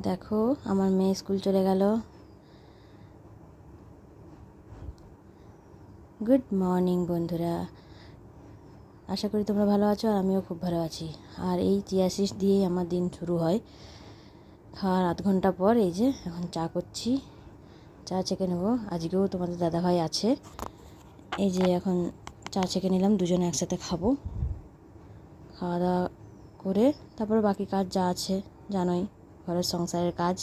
দেখো, আমার মেয়ে স্কুল চলে গেল। গুড মর্নিং বন্ধুরা। আশা করি তোমরা ভালো আছো আর আমিও খুব ভালো আছি। আর এই চিয়াশিস দিয়েই আমার দিন শুরু হয়। খাওয়ার আধ ঘণ্টা পর এই যে এখন চা করছি। চা চেকে নেব। আজকেও তোমাদের দাদাভাই আছে। এই যে এখন চা চেকে নিলাম, দুজনে একসাথে খাব। খাওয়া দাওয়া করে তারপরে বাকি কাজ যা আছে, জানোই। ঘরের সংসারের কাজ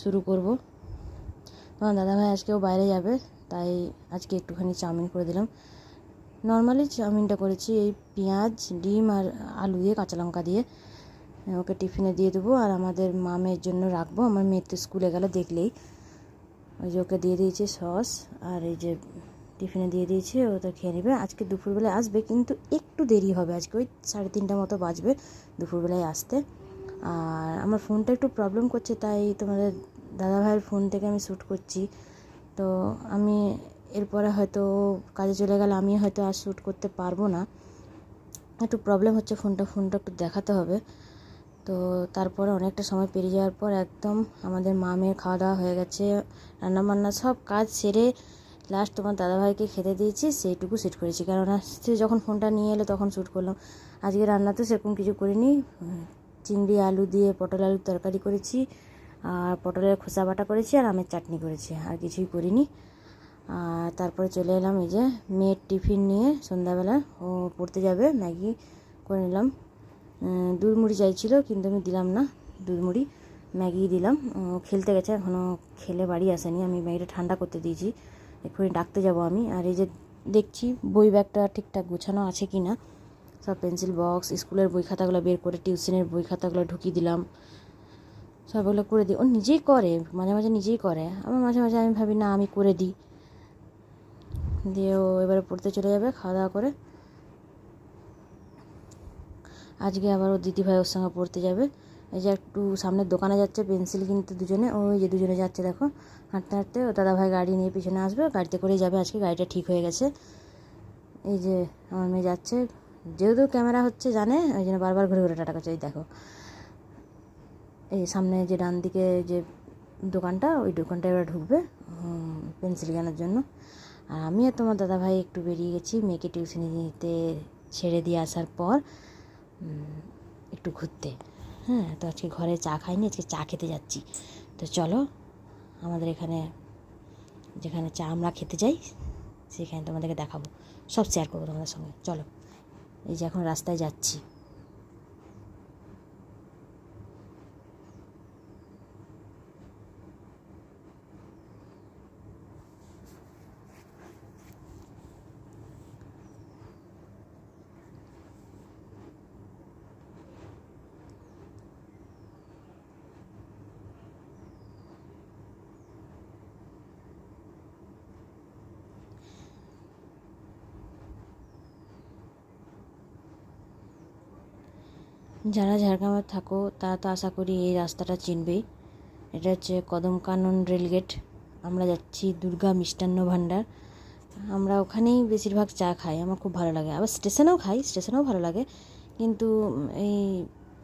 শুরু করব। তোমার দাদাভাই আজকেও বাইরে যাবে, তাই আজকে একটুখানি চাউমিন করে দিলাম। নর্মালি চাউমিনটা করেছি এই পেঁয়াজ, ডিম আর আলু দিয়ে, কাঁচা লঙ্কা দিয়ে। ওকে টিফিনে দিয়ে দেবো আর আমাদের মামের জন্য রাখব। আমার মেয়ে তো স্কুলে গেলে দেখলেই। ওই যে ওকে দিয়ে দিয়েছি সস আর এই যে টিফিনে দিয়ে দিয়েছি, ও তো খেয়ে নেবে। আজকে দুপুরবেলায় আসবে, কিন্তু একটু দেরি হবে। আজকে ওই সাড়ে তিনটা মতো বাজবে দুপুরবেলায় আসতে। আর আমার ফোনটা একটু প্রবলেম করছে, তাই তোমাদের দাদাভাইয়ের ফোন থেকে আমি শ্যুট করছি। তো আমি এরপরে হয়তো কাজে চলে গেলে আমি হয়তো আর শ্যুট করতে পারব না। একটু প্রবলেম হচ্ছে ফোনটা ফোনটা একটু দেখাতে হবে। তো তারপরে অনেকটা সময় পেরিয়ে যাওয়ার পর একদম আমাদের মা মামের খাওয়া দাওয়া হয়ে গেছে, রান্নাবান্না সব কাজ সেরে লাস্ট তোমার দাদাভাইকে খেতে দিয়েছি, সেইটুকু শ্যুট করেছি। কেননা সে যখন ফোনটা নিয়ে এলো তখন শ্যুট করলাম। আজকে রান্না তো সেরকম কিছু করিনি। চিংড়ি, আলু দিয়ে পটল আলুর তরকারি করেছি, আর পটলের খোসা বাটা করেছি, আর আমের চাটনি করেছি, আর কিছুই করিনি। আর তারপরে চলে এলাম এই যে মেয়ের টিফিন নিয়ে সন্ধ্যাবেলা। ও পড়তে যাবে, ম্যাগি করে নিলাম। দুধ মুড়ি চাইছিল, কিন্তু আমি দিলাম না, দুধ মুড়ি, ম্যাগি দিলাম। খেলতে গেছে এখনও খেলে বাড়ি আসেনি, আমি ম্যাগিটা ঠান্ডা করতে দিয়েছি। এক্ষুনি ডাকতে যাব আমি, আর এই যে দেখছি বই ব্যাগটা ঠিকঠাক গোছানো আছে কি না সব পেন্সিল বক্স স্কুলের বই খাতাগুলো বের করে টিউশনের বই খাতাগুলো ঢুকিয়ে দিলাম। সবগুলো করে দিই ও নিজেই করে, মাঝে মাঝে নিজেই করে। আমার মাঝে মাঝে আমি ভাবি, না, আমি করে দিই। দিয়ে ও এবারে পড়তে চলে যাবে, খাওয়া দাওয়া করে। আজকে আবার ওর দিদিভাই ওর সঙ্গে পড়তে যাবে। এই যে একটু সামনের দোকানে যাচ্ছে পেন্সিল কিনতে দুজনে। ওই যে দুজনে যাচ্ছে, দেখো। হাঁটতে হাঁটতে ও দাদাভাই গাড়ি নিয়ে পিছনে আসবে, গাড়িতে করেই যাবে। আজকে গাড়িটা ঠিক হয়ে গেছে। এই যে আমার মেয়ে যাচ্ছে। যেহেতু ক্যামেরা হচ্ছে জানে, ওই জন্য বারবার ঘুরে ঘুরে টাটা করছে। এই দেখো। এই সামনে যে ডান দিকে যে দোকানটা, ওই দোকানটা এবার ঢুকবে পেন্সিল কেনার জন্য। আর আমি আর তোমার দাদাভাই একটু বেরিয়ে গেছি, মেয়েকে টিউশনি নিতে ছেড়ে দিয়ে আসার পর একটু ঘুরতে। হ্যাঁ তো আজকে ঘরে চা খাইনি, আজকে চা খেতে যাচ্ছি। তো চলো, আমাদের এখানে যেখানে চা আমরা খেতে যাই, সেখানে তোমাদেরকে দেখাবো। সব শেয়ার করব তোমাদের সঙ্গে। চলো। এই যে এখন রাস্তায় যাচ্ছি। যারা ঝাড়গ্রামে থাকো, তারা তো আশা করি এই রাস্তাটা চিনবেই এটা হচ্ছে কদমকানন রেলগেট আমরা যাচ্ছি দুর্গা মিষ্টান্ন ভাণ্ডার। আমরা ওখানেই বেশিরভাগ চা খাই, আমার খুব ভালো লাগে। আবার স্টেশনেও খাই, স্টেশনেও ভালো লাগে। কিন্তু এই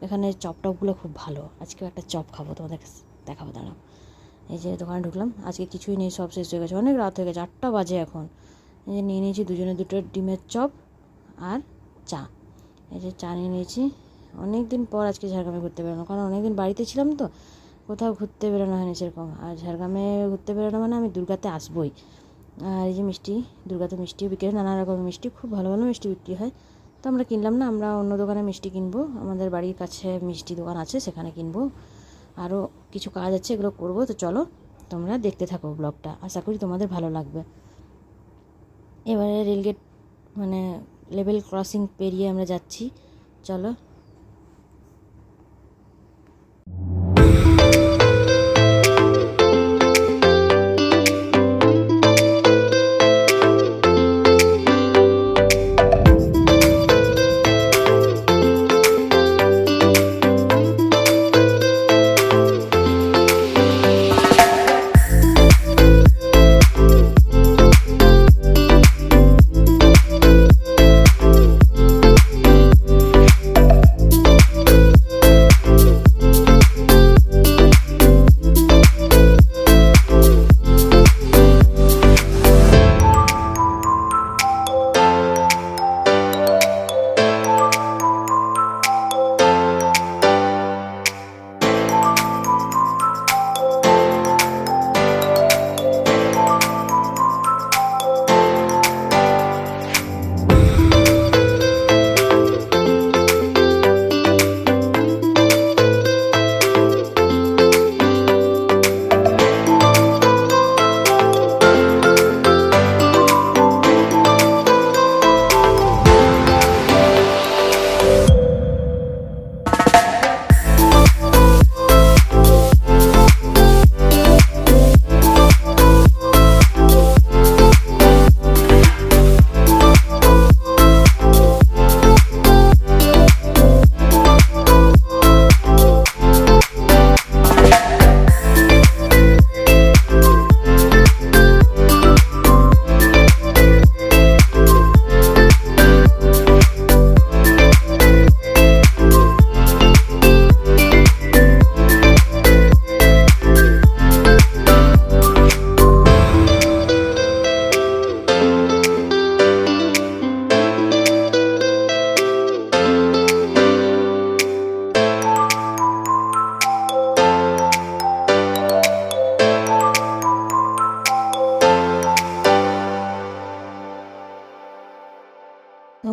এখানে চপ টপগুলো খুব ভালো। আজকেও একটা চপ খাব, তোমাদের দেখাবো, দাঁড়াও। এই যে দোকানে ঢুকলাম, আজকে কিছুই নেই, সব শেষ হয়ে গেছে। অনেক রাত হয়ে গেছে, আটটা বাজে এখন। এই যে নিয়ে নিয়েছি দুজনে দুটো ডিমের চপ আর চা। এই যে চা নিয়ে নিয়েছি। অনেক দিন পর আজকে ঝাড়গ্রামে ঘুরতে বেরোনো, কারণ অনেক দিন বাড়িতে ছিলাম তো, কোথাও ঘুরতে বেরোনো হয়নি সেরকম। আর ঝাড়গ্রামে ঘুরতে বেরোনো মানে আমি দুর্গাতে আসবোই। আর এই যে মিষ্টি, দুর্গাতে মিষ্টি বিক্রি হয় নানা রকমের মিষ্টি, খুব ভালো ভালো মিষ্টি বিক্রি হয়। তো আমরা কিনলাম না, আমরা অন্য দোকানে মিষ্টি কিনবো। আমাদের বাড়ির কাছে মিষ্টি দোকান আছে, সেখানে কিনবো। আরও কিছু কাজ আছে, এগুলো করব। তো চলো, তোমরা দেখতে থাকো ব্লগটা। আশা করি তোমাদের ভালো লাগবে। এবারে রেলগেট মানে লেভেল ক্রসিং পেরিয়ে আমরা যাচ্ছি। চলো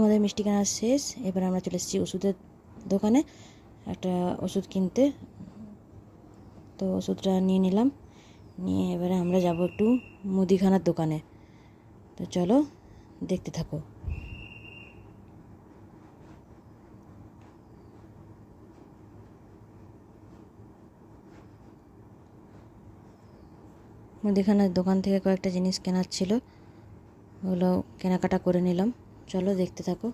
মিষ্টি কেনা শেষ। এবার আমরা চলে এসেছি ওষুধের দোকানে। একটা ওষুধ কিনতে। তো ওষুধটা নিয়ে নিলাম। নিয়ে এবারে আমরা যাব একটু মুদিখানার দোকানে। তো চলো, দেখতে থাকো। মুদিখানার দোকান থেকে কয়েকটা জিনিস কেনার ছিল। ওগুলো কেনাকাটা করে নিলাম। চলো দেখতে থাকো।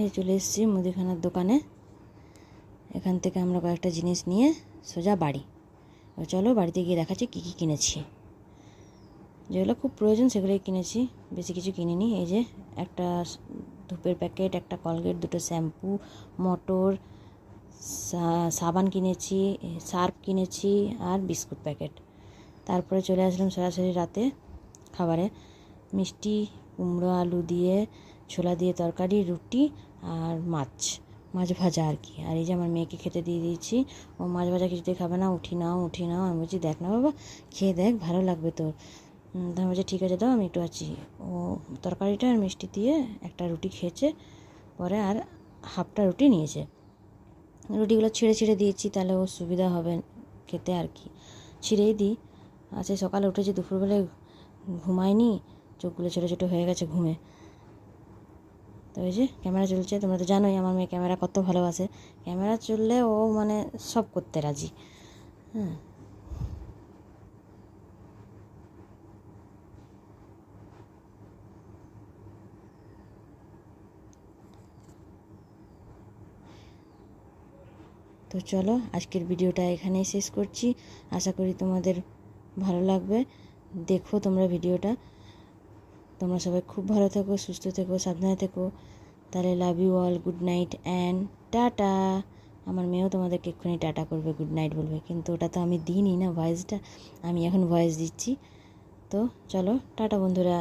এই চলে এসেছি মুদিখানার দোকানে। এখান থেকে আমরা কয়েকটা জিনিস নিয়ে সোজা বাড়ি। চলো বাড়িতে গিয়ে দেখাচ্ছি কী কী কিনেছি। যেগুলো খুব প্রয়োজন সেগুলোই কিনেছি। বেশি কিছু কিনিনি। এই যে একটা ধূপের প্যাকেট, একটা কলগেট, দুটো শ্যাম্পু, মটর সাবান কিনেছি, সার্ফ কিনেছি আর বিস্কুট প্যাকেট। তারপরে চলে আসলাম সরাসরি রাতে খাবারে। মিষ্টি, কুমড়ো, আলু দিয়ে, ছোলা দিয়ে তরকারি, রুটি আর মাছ মাছ ভাজা আর কি। আর এই যে আমার মেয়েকে খেতে দিয়ে দিয়েছি। ও মাছ ভাজা কিছুতেই খাবে না, উঠি নাও উঠি নাও। আমি বলছি, দেখ না বাবা, খেয়ে দেখ, ভালো লাগবে তোর। তো আমি বলছি ঠিক আছে দাও, আমি একটু আছি। ও, তরকারিটা আর মিষ্টি দিয়ে একটা রুটি খেয়েছে, পরে আর হাফটা রুটি নিয়েছে। রুটিগুলো ছিঁড়ে ছিঁড়ে দিয়েছি, তাহলে ওর সুবিধা হবে খেতে আর কি। ছিঁড়েই দিই। আজকে সকালে উঠেছি, দুপুরবেলায় ঘুমায়নি চোখগুলো ছোটো ছোটো হয়ে গেছে ঘুমে। তো ওই যে, ক্যামেরা চলছে, তোমরা তো জানোই আমার মেয়ে ক্যামেরা কত ভালোবাসে। ক্যামেরা চললে ও মানে সব করতে রাজি। হ্যাঁ। তো চলো, আজকের ভিডিওটা এখানেই শেষ করছি। আশা করি তোমাদের ভালো লাগবে। দেখো তোমরা ভিডিওটা। তোমরা সবাই খুব ভালো থেকো, সুস্থ থেকো, সাবধানে থেকো। তাহলে love you all good night and tata. আমার মেয়েও তোমাদেরকে এক্ষুনি টাটা করবে গুড নাইট বলবে। কিন্তু ওটা তো আমি দিইনি না ভয়েসটা আমি এখন ভয়েস দিচ্ছি। তো চলো, টাটা বন্ধুরা।